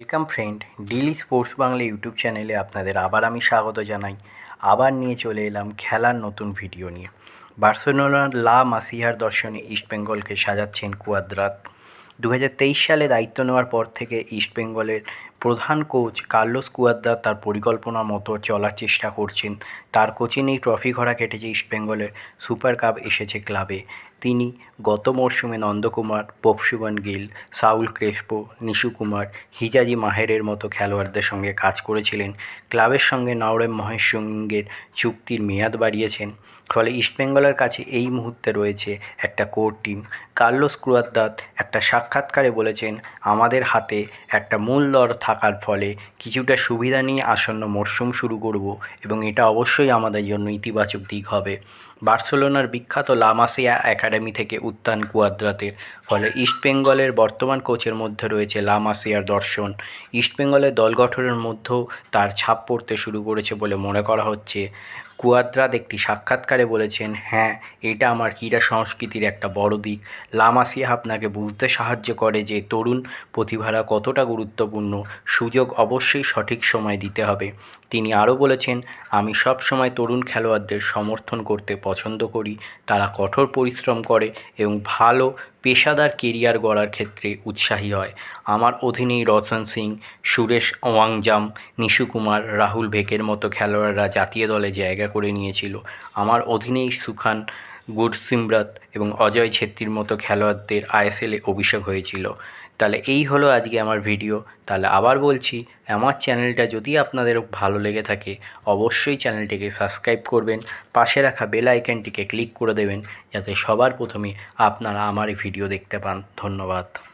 Welcome friend daily sports Bangla YouTube চ্যানেলে আপনাদের আবার আমি স্বাগত জানাই। আবার নিয়ে চলে এলাম খেলার নতুন ভিডিও নিয়ে। বার্সেলোনার লা মাসিহার দর্শনে ইস্টবেঙ্গলকে সাজাচ্ছেন কুয়াদ্রাত। দু হাজার তেইশ সালে দায়িত্ব নেওয়ার পর থেকে ইস্টবেঙ্গলের প্রধান কোচ কার্লোস কুয়াদ্রা তার পরিকল্পনা মতো চলার চেষ্টা করছেন। তার কোচিংয়েই ট্রফি ঘোড়া কেটেছে ইস্টবেঙ্গলের সুপার কাপ এসেছে ক্লাবে। তিনি গত মরশুমে Nandakumar Prabhsukhan Gill, Saul Crespo, Nishu Kumar, Hijazi মাহেরের মতো খেলোয়াড়দের সঙ্গে কাজ করেছিলেন। ক্লাবের সঙ্গে নওরেম মহেশ সিংয়ের চুক্তির মেয়াদ বাড়িয়েছেন। ফলে ইস্টবেঙ্গলের কাছে এই মুহূর্তে রয়েছে একটা কোর টিম। কার্লোস ক্রুয়াদ্দাত একটা সাক্ষাৎকারে বলেছেন, আমাদের হাতে একটা মূল দর থাকার ফলে কিছুটা সুবিধা নিয়ে আসন্ন মরশুম শুরু করব এবং এটা অবশ্যই আমাদের জন্য ইতিবাচক দিক হবে। বার্সেলোনার বিখ্যাত লামাসিয়া একাডেমি থেকে উত্থান কুয়াদ্রাতের ফলে ইস্টবেঙ্গলের বর্তমান কোচের মধ্যে রয়েছে লামাসিয়ার দর্শন। ইস্টবেঙ্গলের দল গঠনের মধ্যেও তার ছাপ পড়তে শুরু করেছে বলে মনে করা হচ্ছে। কুয়াদ্রাত একটি সাক্ষাৎকারে বলেছেন হ্যাঁ এটা আমার ক্রীড়া সংস্কৃতির একটা বড় দিক। লামাসিয়া আপনাকে বুঝতে সাহায্য করে যে তরুণ প্রতিভারা কতটা গুরুত্বপূর্ণ, সুযোগ অবশ্যই সঠিক সময় দিতে হবে। তিনি আরও বলেছেন, আমি সব সময় তরুণ খেলোয়াড়দের সমর্থন করতে পছন্দ করি। তারা কঠোর পরিশ্রম করে এবং ভালো পেশাদার কেরিয়ার গড়ার ক্ষেত্রে উৎসাহী হয়। আমার অধীনেই রতন সিং, সুরেশ ওয়াংজাম, নিশু কুমার, রাহুল ভেকের মতো খেলোয়াড়রা জাতীয় দলে জায়গা করে নিয়েছিল। আমার অধীনেই সুখান গুরসিমরাত এবং অজয় ছেত্রীর মতো খেলোয়াড়দের আইএসএলে অভিষেক হয়েছিল। তাহলে এই হলো আজকে আমার ভিডিও। তাহলে আবার বলছি, আমার চ্যানেলটা যদি আপনাদের ভালো লেগে থাকে, অবশ্যই চ্যানেলটিকে সাবস্ক্রাইব করবেন, পাশে রাখা বেল আইকনটিকে ক্লিক করে দেবেন, যাতে সবার প্রথমে আপনারা আমার এই ভিডিও দেখতে পান। ধন্যবাদ।